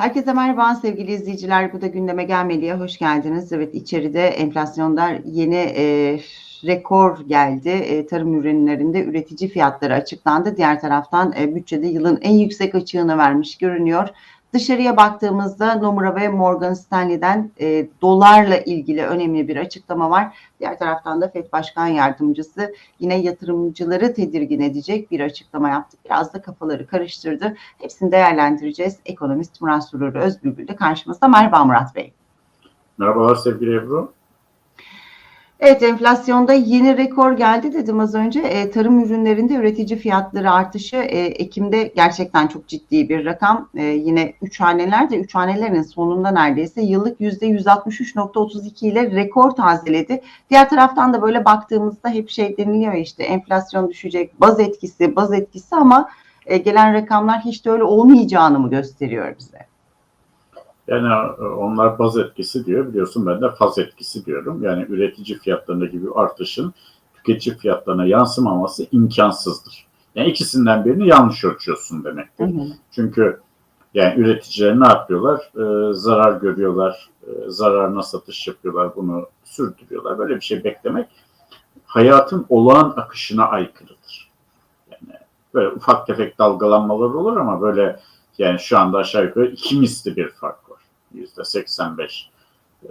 Herkese merhaba sevgili izleyiciler. Bu da gündeme gelmeliye hoş geldiniz. Evet içeride enflasyonda yeni e, rekor geldi. E, tarım ürünlerinde üretici fiyatları açıklandı. Diğer taraftan e, bütçede yılın en yüksek açığını vermiş görünüyor. Dışarıya baktığımızda Nomura ve Morgan Stanley'den e, dolarla ilgili önemli bir açıklama var. Diğer taraftan da FED Başkan Yardımcısı yine yatırımcıları tedirgin edecek bir açıklama yaptı. Biraz da kafaları karıştırdı. Hepsini değerlendireceğiz. Ekonomist Murat Surur Özbülbül de karşımızda. Merhaba Murat Bey. Merhabalar sevgili Ebru. Evet enflasyonda yeni rekor geldi dedim az önce. E, tarım ürünlerinde üretici fiyatları artışı e, Ekim'de gerçekten çok ciddi bir rakam. E, yine üç haneler de üç hanelerin sonunda neredeyse yıllık yüzde 163.32 ile rekor tazeledi. Diğer taraftan da böyle baktığımızda hep şey deniliyor işte enflasyon düşecek, baz etkisi, baz etkisi ama e, gelen rakamlar hiç de öyle olmayacağını mı gösteriyor bize? Yani e, onlar baz etkisi diyor. Biliyorsun ben de faz etkisi diyorum. Yani üretici fiyatlarındaki bir artışın tüketici fiyatlarına yansımaması imkansızdır. Yani ikisinden birini yanlış ölçüyorsun demektir. Hı hı. Çünkü yani üreticiler ne yapıyorlar? Ee, zarar görüyorlar, e, zararına satış yapıyorlar, bunu sürdürüyorlar. Böyle bir şey beklemek hayatın olağan akışına aykırıdır. Yani böyle ufak tefek dalgalanmalar olur ama böyle yani şu anda aşağı yukarı iki misli bir fark yüzde 85 e,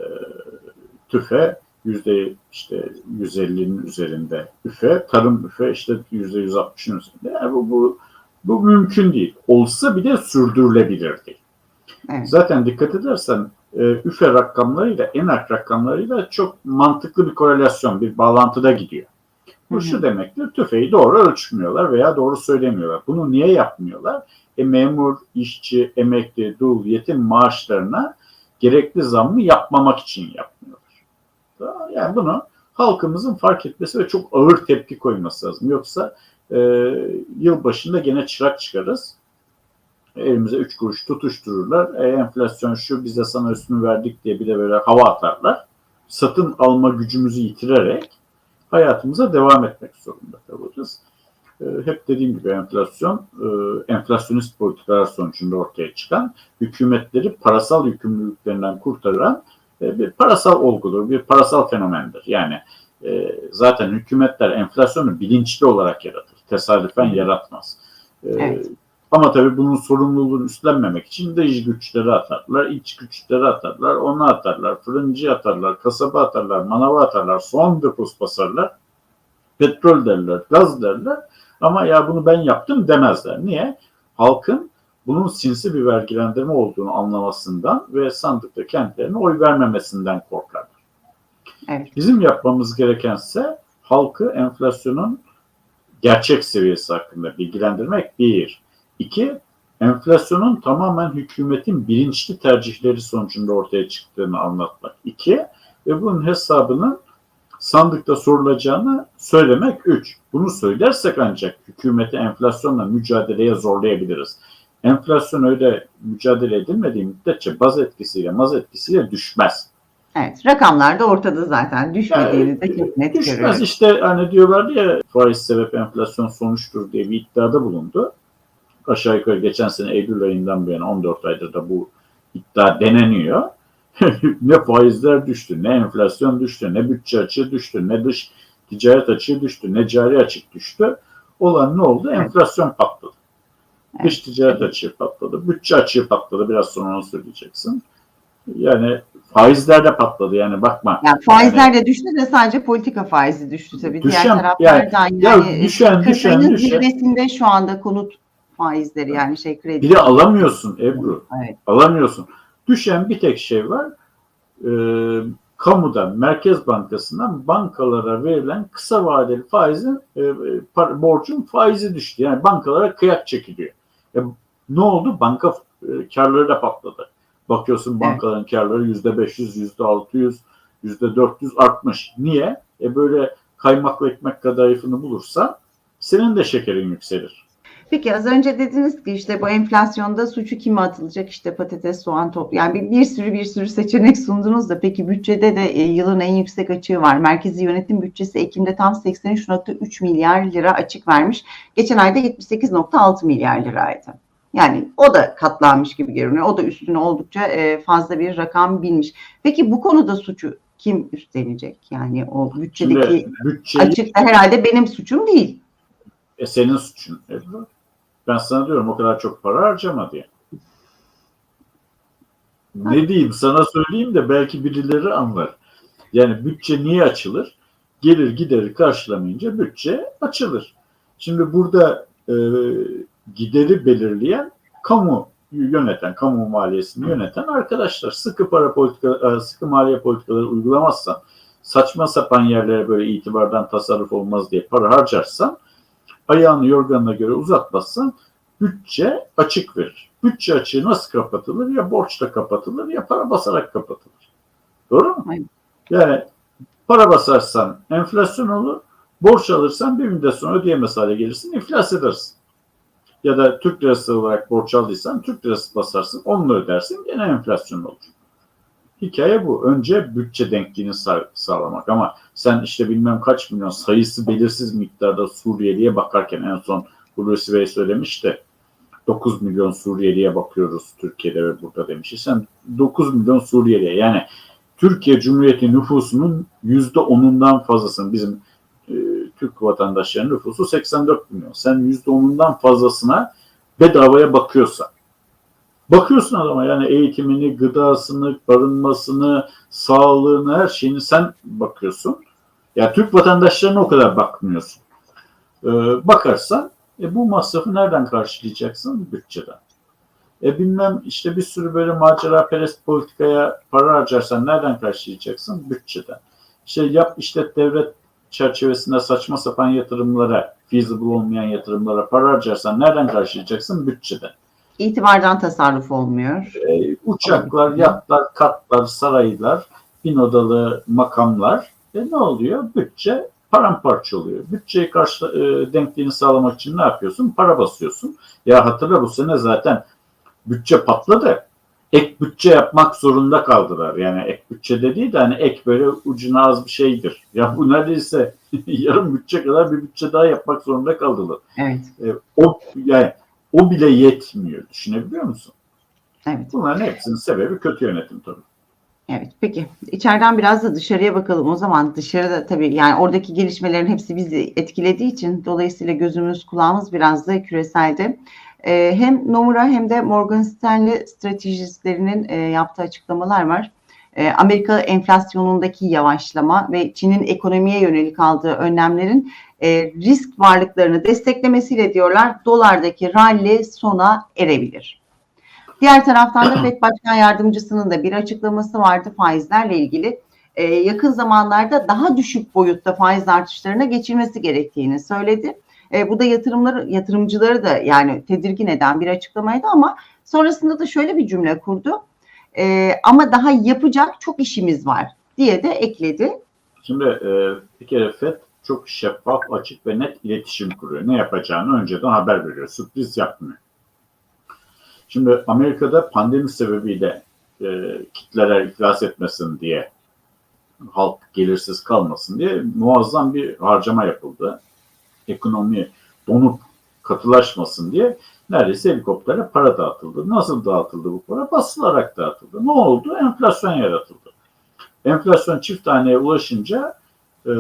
tüfe yüzde işte 150'nin üzerinde üfe, tarım üfe işte yüzde 160'ın üzerinde. Yani bu, bu, bu mümkün değil. Olsa bile sürdürülebilir değil. Evet. Zaten dikkat edersen e, üfe rakamlarıyla enak rakamlarıyla çok mantıklı bir korelasyon, bir bağlantıda gidiyor. Bu şu demektir, tüfeği doğru ölçmüyorlar veya doğru söylemiyorlar. Bunu niye yapmıyorlar? E, memur, işçi, emekli, dul, yetim maaşlarına gerekli zammı yapmamak için yapmıyorlar. Yani bunu halkımızın fark etmesi ve çok ağır tepki koyması lazım. Yoksa e, yıl başında gene çırak çıkarız. Elimize üç kuruş tutuştururlar. E, enflasyon şu bize sana üstünü verdik diye bir de böyle hava atarlar. Satın alma gücümüzü yitirerek hayatımıza devam etmek zorunda hep dediğim gibi enflasyon, e, enflasyonist politikalar sonucunda ortaya çıkan hükümetleri parasal yükümlülüklerinden kurtaran e, bir parasal olgudur, bir parasal fenomendir. Yani e, zaten hükümetler enflasyonu bilinçli olarak yaratır, tesadüfen yaratmaz. Evet. Ama tabii bunun sorumluluğunu üstlenmemek için dış güçleri atarlar, iç güçleri atarlar, onu atarlar, fırıncı atarlar, kasaba atarlar, manava atarlar, soğan deposu basarlar, petrol derler, gaz derler ama ya bunu ben yaptım demezler. Niye? Halkın bunun sinsi bir vergilendirme olduğunu anlamasından ve sandıkta kendilerine oy vermemesinden korkarlar. Evet. Bizim yapmamız gerekense halkı enflasyonun gerçek seviyesi hakkında bilgilendirmek bir. İki, enflasyonun tamamen hükümetin bilinçli tercihleri sonucunda ortaya çıktığını anlatmak. İki, ve bunun hesabının sandıkta sorulacağını söylemek üç. Bunu söylersek ancak hükümeti enflasyonla mücadeleye zorlayabiliriz. Enflasyon öyle mücadele edilmediği müddetçe baz etkisiyle maz etkisiyle düşmez. Evet rakamlar da ortada zaten düşmediğini yani, de çok net Düşmez görüyoruz. işte hani diyorlardı ya faiz sebep enflasyon sonuçtur diye bir iddiada bulundu. Aşağı yukarı geçen sene Eylül ayından bu yana 14 aydır da bu iddia deneniyor. ne faizler düştü, ne enflasyon düştü, ne bütçe açığı düştü, ne dış ticaret açığı düştü, ne cari açık düştü. Olan ne oldu? Enflasyon patladı. Dış ticaret açığı patladı, bütçe açığı patladı. Biraz sonra onu söyleyeceksin. Yani faizler de patladı yani bakma. Yani faizler yani, de düştü de sadece politika faizi düştü tabii. Düşen, Diğer taraflardan yani, yani ya düşen, düşen, düşen. zirvesinde şu anda konut faizleri yani şey kredi. Bir de alamıyorsun Ebru. Evet. Alamıyorsun. Düşen bir tek şey var. E, kamudan, Merkez Bankası'ndan bankalara verilen kısa vadeli faizin e, par, borcun faizi düştü. Yani bankalara kıyak çekiliyor. E, ne oldu? Banka e, karları da patladı. Bakıyorsun bankaların evet. karları yüzde 500, yüzde 600, yüzde 400 artmış. Niye? E böyle kaymaklı ekmek kadayıfını bulursa senin de şekerin yükselir. Peki az önce dediniz ki işte bu enflasyonda suçu kime atılacak işte patates, soğan, top yani bir, bir sürü bir sürü seçenek sundunuz da peki bütçede de e, yılın en yüksek açığı var. Merkezi yönetim bütçesi Ekim'de tam 83.3 milyar lira açık vermiş. Geçen ayda 78.6 milyar liraydı. Yani o da katlanmış gibi görünüyor. O da üstüne oldukça e, fazla bir rakam bilmiş. Peki bu konuda suçu kim üstlenecek? Yani o bütçedeki Şimdi bütçeyi açıkta herhalde benim suçum değil. e, senin suçun. Ebru. Ben sana diyorum o kadar çok para harcama diye. Ne diyeyim sana söyleyeyim de belki birileri anlar. Yani bütçe niye açılır? Gelir gideri karşılamayınca bütçe açılır. Şimdi burada e, gideri belirleyen kamu yöneten, kamu maliyesini yöneten arkadaşlar. Sıkı para politika, e, sıkı maliye politikaları uygulamazsan, saçma sapan yerlere böyle itibardan tasarruf olmaz diye para harcarsan, ayağını yorganına göre uzatmazsan bütçe açık verir. Bütçe açığı nasıl kapatılır? Ya borçla kapatılır ya para basarak kapatılır. Doğru mu? Aynen. Yani para basarsan enflasyon olur, borç alırsan bir müddet sonra ödeyemez hale gelirsin, iflas edersin. Ya da Türk lirası olarak borç aldıysan Türk lirası basarsın, onunla ödersin, gene enflasyon olur. Hikaye bu. Önce bütçe denkliğini sağ- sağlamak ama sen işte bilmem kaç milyon sayısı belirsiz miktarda Suriyeli'ye bakarken en son Hulusi Bey söylemiş de 9 milyon Suriyeli'ye bakıyoruz Türkiye'de ve burada demiş. Sen 9 milyon Suriyeli'ye yani Türkiye Cumhuriyeti nüfusunun yüzde onundan fazlasını bizim e, Türk vatandaşlarının nüfusu 84 milyon. Sen yüzde onundan fazlasına bedavaya bakıyorsan bakıyorsun adama yani eğitimini, gıdasını, barınmasını, sağlığını, her şeyini sen bakıyorsun. Ya Türk vatandaşlarına o kadar bakmıyorsun. Ee, bakarsan e, bu masrafı nereden karşılayacaksın? Bütçeden. E bilmem işte bir sürü böyle macera perest politikaya para harcarsan nereden karşılayacaksın? Bütçeden. İşte yap işlet devlet çerçevesinde saçma sapan yatırımlara, feasible olmayan yatırımlara para harcarsan nereden karşılayacaksın? Bütçeden. İtibardan tasarruf olmuyor. E, uçaklar, yatlar, katlar, saraylar, bin odalı makamlar. E ne oluyor? Bütçe paramparça oluyor. Bütçeyi karşı e, denkliğini sağlamak için ne yapıyorsun? Para basıyorsun. Ya hatırla bu sene zaten bütçe patladı. Ek bütçe yapmak zorunda kaldılar. Yani ek bütçe dediği de hani ek böyle ucuna az bir şeydir. Ya bu neredeyse yarım bütçe kadar bir bütçe daha yapmak zorunda kaldılar. Evet. E, o yani o bile yetmiyor. Düşünebiliyor musun? Evet. Bunların hepsinin sebebi kötü yönetim tabii. Evet peki içeriden biraz da dışarıya bakalım o zaman dışarıda tabii yani oradaki gelişmelerin hepsi bizi etkilediği için dolayısıyla gözümüz kulağımız biraz da küreselde. Ee, hem Nomura hem de Morgan Stanley stratejistlerinin e, yaptığı açıklamalar var. Ee, Amerika enflasyonundaki yavaşlama ve Çin'in ekonomiye yönelik aldığı önlemlerin e, risk varlıklarını desteklemesiyle diyorlar dolardaki rally sona erebilir. Diğer taraftan da FED Başkan Yardımcısının da bir açıklaması vardı faizlerle ilgili. Ee, yakın zamanlarda daha düşük boyutta faiz artışlarına geçilmesi gerektiğini söyledi. Ee, bu da yatırımları, yatırımcıları da yani tedirgin eden bir açıklamaydı ama sonrasında da şöyle bir cümle kurdu. Ee, ama daha yapacak çok işimiz var diye de ekledi. Şimdi e, bir kere FED çok şeffaf, açık ve net iletişim kuruyor. Ne yapacağını önceden haber veriyor. Sürpriz yapmıyor. Şimdi Amerika'da pandemi sebebiyle e, kitleler iflas etmesin diye halk gelirsiz kalmasın diye muazzam bir harcama yapıldı. Ekonomi donup katılaşmasın diye neredeyse helikoptere para dağıtıldı. Nasıl dağıtıldı bu para? Basılarak dağıtıldı. Ne oldu? Enflasyon yaratıldı. Enflasyon çift taneye ulaşınca e,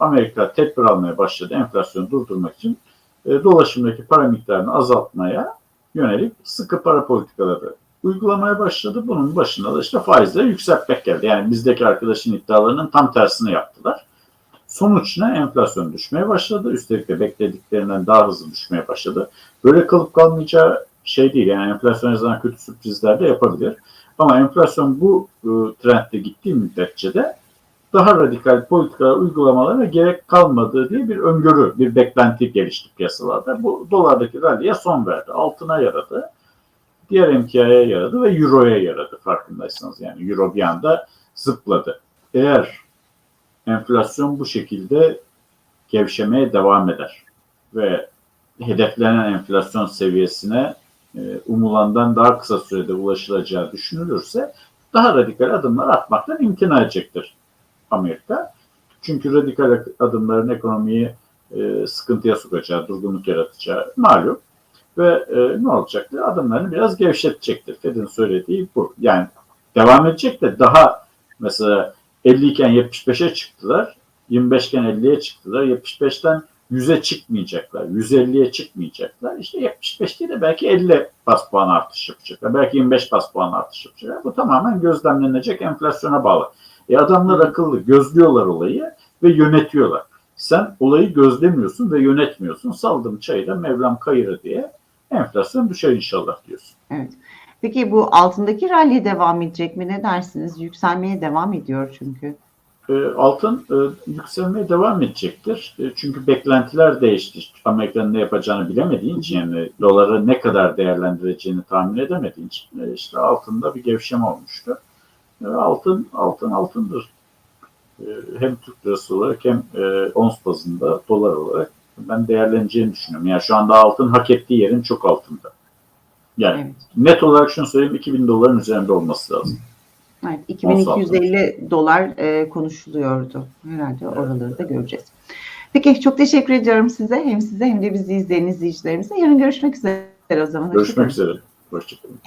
Amerika tedbir almaya başladı enflasyonu durdurmak için. E, dolaşımdaki para miktarını azaltmaya yönelik sıkı para politikaları uygulamaya başladı. Bunun başında da işte faizleri yükseltmek geldi. Yani bizdeki arkadaşın iddialarının tam tersini yaptılar. Sonuç ne? Enflasyon düşmeye başladı. Üstelik de beklediklerinden daha hızlı düşmeye başladı. Böyle kalıp kalmayacağı şey değil. Yani enflasyon her zaman kötü sürprizler de yapabilir. Ama enflasyon bu e, trendde gittiği müddetçe de daha radikal politika uygulamalara gerek kalmadığı diye bir öngörü, bir beklenti gelişti piyasalarda. Bu dolardaki rally'e son verdi. Altına yaradı. Diğer emtiaya yaradı ve euroya yaradı farkındaysanız. Yani euro bir anda zıpladı. Eğer enflasyon bu şekilde gevşemeye devam eder ve hedeflenen enflasyon seviyesine e, umulandan daha kısa sürede ulaşılacağı düşünülürse daha radikal adımlar atmaktan imtina edecektir Amerika. Çünkü radikal adımların ekonomiyi e, sıkıntıya sokacağı, durgunluk yaratacağı malum. ve e, ne olacaktır? Adımlarını biraz gevşetecektir. Fed'in söylediği bu. Yani devam edecek de daha mesela 50 iken 75'e çıktılar. 25 iken 50'ye çıktılar. 75'ten 100'e çıkmayacaklar. 150'ye çıkmayacaklar. İşte 75 değil de belki 50 bas puan artış yapacaklar. Belki 25 bas puan artış yapacaklar. Bu tamamen gözlemlenecek enflasyona bağlı. E adamlar akıllı. Gözlüyorlar olayı ve yönetiyorlar. Sen olayı gözlemiyorsun ve yönetmiyorsun. Saldım çayı da Mevlam kayırı diye enflasyon düşer inşallah diyorsun. Peki bu altındaki rally devam edecek mi? Ne dersiniz? Yükselmeye devam ediyor çünkü. E, altın e, yükselmeye devam edecektir. E, çünkü beklentiler değişti. Amerika'nın ne yapacağını bilemediğin için yani doları ne kadar değerlendireceğini tahmin edemediğin için işte altında bir gevşeme olmuştu. Altın altın altındır. E, hem Türk lirası olarak hem e, ons bazında dolar olarak ben değerleneceğini düşünüyorum. Yani şu anda altın hak ettiği yerin çok altında. Yani Evet. net olarak şunu söyleyeyim 2000 doların üzerinde olması lazım. Evet, 2250 dolar e, konuşuluyordu. Herhalde oraları da göreceğiz. Peki çok teşekkür ediyorum size. Hem size hem de bizi izleyen izleyicilerimize. Yarın görüşmek üzere o zaman. Görüşmek üzere. Hoşçakalın.